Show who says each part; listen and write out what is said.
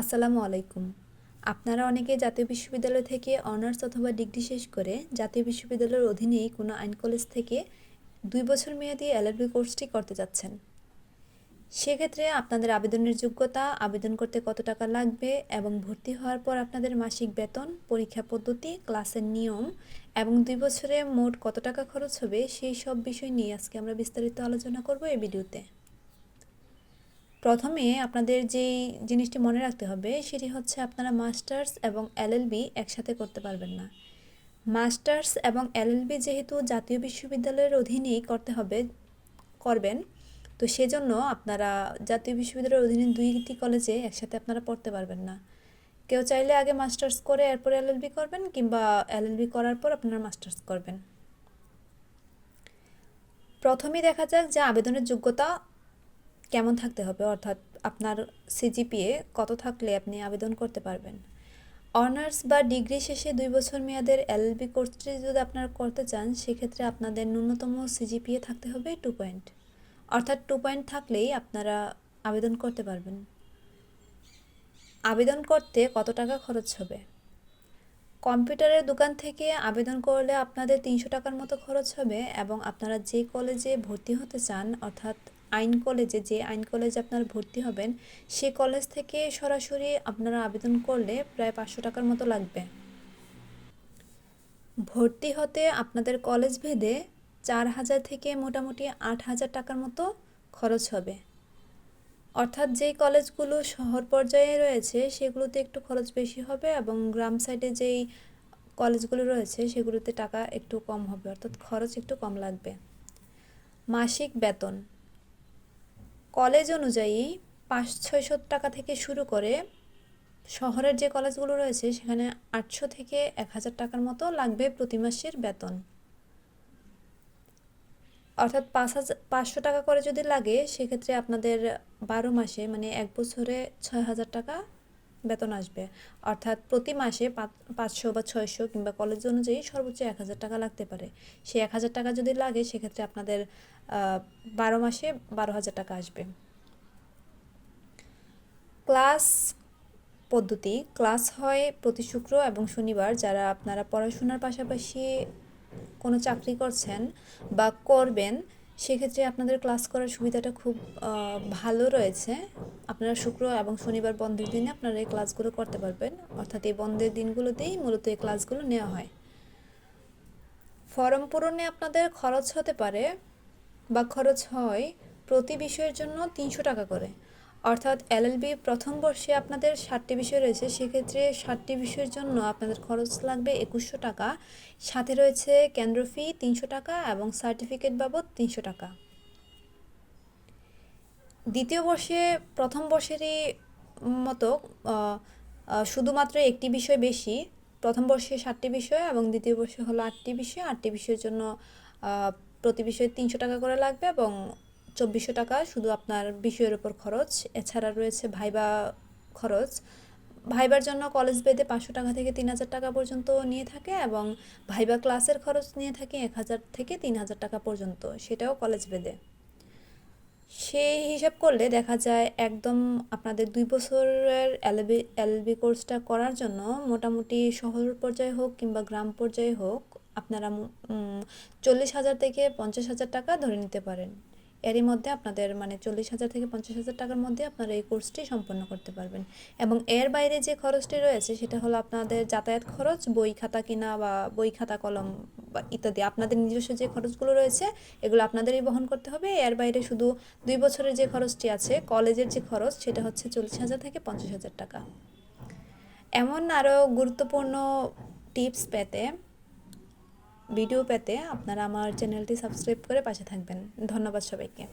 Speaker 1: আসসালামু আলাইকুম। আপনারা অনেকে জাতীয় বিশ্ববিদ্যালয় থেকে অনার্স অথবা ডিগ্রি শেষ করে জাতীয় বিশ্ববিদ্যালয়ের অধীনেই কোনো আইন কলেজ থেকে দুই বছর মেয়াদী এলএলবি কোর্সটি করতে যাচ্ছেন। সেক্ষেত্রে আপনাদের আবেদনের যোগ্যতা, আবেদন করতে কত টাকা লাগবে এবং ভর্তি হওয়ার পর আপনাদের মাসিক বেতন, পরীক্ষা পদ্ধতি, ক্লাসের নিয়ম এবং দুই বছরে মোট কত টাকা খরচ হবে সেই সব বিষয় নিয়ে আজকে আমরা বিস্তারিত আলোচনা করব এই ভিডিওতে। প্রথমে আপনাদের যেই জিনিসটি মনে রাখতে হবে, সেটি হচ্ছে আপনারা মাস্টার্স এবং এলএলবি একসাথে করতে পারবেন না। মাস্টার্স এবং এলএলবি যেহেতু জাতীয় বিশ্ববিদ্যালয়ের অধীনেই করতে হবে, করবেন, তো সেজন্য আপনারা জাতীয় বিশ্ববিদ্যালয়ের অধীনে দুইটি কলেজে একসাথে আপনারা পড়তে পারবেন না। কেউ চাইলে আগে মাস্টার্স করে এরপর এলএলবি করবেন, কিংবা এলএলবি করার পর আপনারা মাস্টার্স করবেন। প্রথমেই দেখা যাক যে আবেদনের যোগ্যতা কেমন থাকতে হবে? অর্থাৎ আপনার সিজিপিএ কত থাকলে আপনি আবেদন করতে পারবেন? অনার্স বা ডিগ্রি শেষে দুই বছর মেয়াদের এলএলবি কোর্সটি যদি আপনারা করতে চান, সেক্ষেত্রে আপনাদের ন্যূনতম সিজিপিএ থাকতে হবে টু পয়েন্ট অর্থাৎ টু পয়েন্ট থাকলেই আপনারা আবেদন করতে পারবেন। আবেদন করতে কত টাকা খরচ হবে? কম্পিউটারের দোকান থেকে আবেদন করলে আপনাদের তিনশো টাকার মতো খরচ হবে এবং আপনারা যে কলেজে ভর্তি হতে চান, অর্থাৎ আইন কলেজে যে আইন কলেজে আপনারা ভর্তি হবেন, সে কলেজ থেকে সরাসরি আপনারা আবেদন করলে প্রায় পাঁচশো টাকার মতো লাগবে। ভর্তি হতে আপনাদের কলেজ ভেদে চার হাজার থেকে মোটামুটি আট হাজার টাকার মতো খরচ হবে। অর্থাৎ যেই কলেজগুলো শহর পর্যায়ে রয়েছে, সেগুলোতে একটু খরচ বেশি হবে এবং গ্রাম সাইডে যেই কলেজগুলো রয়েছে, সেগুলোতে টাকা একটু কম হবে, অর্থাৎ খরচ একটু কম লাগবে। মাসিক বেতন কলেজ অনুযায়ী পাঁচ ছয়শো টাকা থেকে শুরু করে শহরের যে কলেজগুলো রয়েছে, সেখানে আটশো থেকে এক হাজার টাকার মতো লাগবে প্রতি মাসের বেতন। অর্থাৎ পাঁচ হাজার পাঁচশো টাকা করে যদি লাগে, সেক্ষেত্রে আপনাদের বারো মাসে মানে এক বছরে ছয় হাজার টাকা বেতন আসবে। অর্থাৎ প্রতি মাসে পাঁচশো বা ছয়শো কিংবা কলেজ অনুযায়ী সর্বোচ্চ এক হাজার টাকা লাগতে পারে। সেই এক হাজার টাকা যদি লাগে, সেক্ষেত্রে আপনাদের বারো মাসে বারো হাজার টাকা আসবে। ক্লাস পদ্ধতি, ক্লাস হয় প্রতি শুক্র এবং শনিবার। যারা আপনারা পড়াশোনার পাশাপাশি কোনো চাকরি করছেন বা করবেন সেক্ষেত্রে আপনাদের ক্লাস করার সুবিধাটা খুব ভালো রয়েছে। আপনারা শুক্র এবং শনিবার বন্ধের দিনে আপনারা এই ক্লাসগুলো করতে পারবেন। অর্থাৎ এই বন্ধের দিনগুলোতেই মূলত এই ক্লাসগুলো নেওয়া হয়। ফর্ম পূরণে আপনাদের খরচ হতে পারে বা খরচ হয় প্রতি বিষয়ের জন্য তিনশো টাকা করে। অর্থাৎ এলএলবি প্রথম বর্ষে আপনাদের ষাটটি বিষয় রয়েছে, সেক্ষেত্রে ষাটটি বিষয়ের জন্য আপনাদের খরচ লাগবে একুশশো টাকা। সাথে রয়েছে কেন্দ্র ফি তিনশো টাকা এবং সার্টিফিকেট বাবদ তিনশো টাকা। দ্বিতীয় বর্ষে, প্রথম বর্ষেরই মতো শুধুমাত্র একটি বিষয় বেশি। প্রথম বর্ষে ষাটটি বিষয় এবং দ্বিতীয় বর্ষে হলো আটটি বিষয়। আটটি বিষয়ের জন্য প্রতি বিষয়ে তিনশো টাকা করে লাগবে এবং চব্বিশশো টাকা শুধু আপনার বিষয়ের ওপর খরচ। এছাড়া রয়েছে ভাইবা খরচ। ভাইবার জন্য কলেজ বেদে পাঁচশো টাকা থেকে তিন হাজার টাকা পর্যন্ত নিয়ে থাকে এবং ভাইবা ক্লাসের খরচ নিয়ে থাকে এক হাজার থেকে তিন হাজার টাকা পর্যন্ত, সেটাও কলেজ বেদে সেই হিসাব করলে দেখা যায় একদম আপনাদের দুই বছরের এলবি এলবি কোর্সটা করার জন্য মোটামুটি শহর পর্যায়ে হোক কিংবা গ্রাম পর্যায়ে হোক, আপনারা চল্লিশ হাজার থেকে পঞ্চাশ হাজার টাকা ধরে নিতে পারেন। এরই মধ্যে আপনাদের মানে চল্লিশ হাজার থেকে পঞ্চাশ হাজার টাকার মধ্যে আপনারা এই কোর্সটি সম্পন্ন করতে পারবেন। এবং এর বাইরে যে খরচটি রয়েছে, সেটা হলো আপনাদের যাতায়াত খরচ, বই খাতা কিনা বা বই খাতা কলম বা ইত্যাদি। আপনাদের নিজস্ব যে খরচগুলো রয়েছে, এগুলো আপনাদেরই বহন করতে হবে। এর বাইরে শুধু দুই বছরের যে খরচটি আছে, কলেজের যে খরচ, সেটা হচ্ছে চল্লিশ হাজার থেকে পঞ্চাশ হাজার টাকা। এমন আরও গুরুত্বপূর্ণ টিপস পেতে ভিডিও পেতে আপনারা আমার চ্যানেলটি সাবস্ক্রাইব করে পাশে থাকবেন। ধন্যবাদ সবাইকে।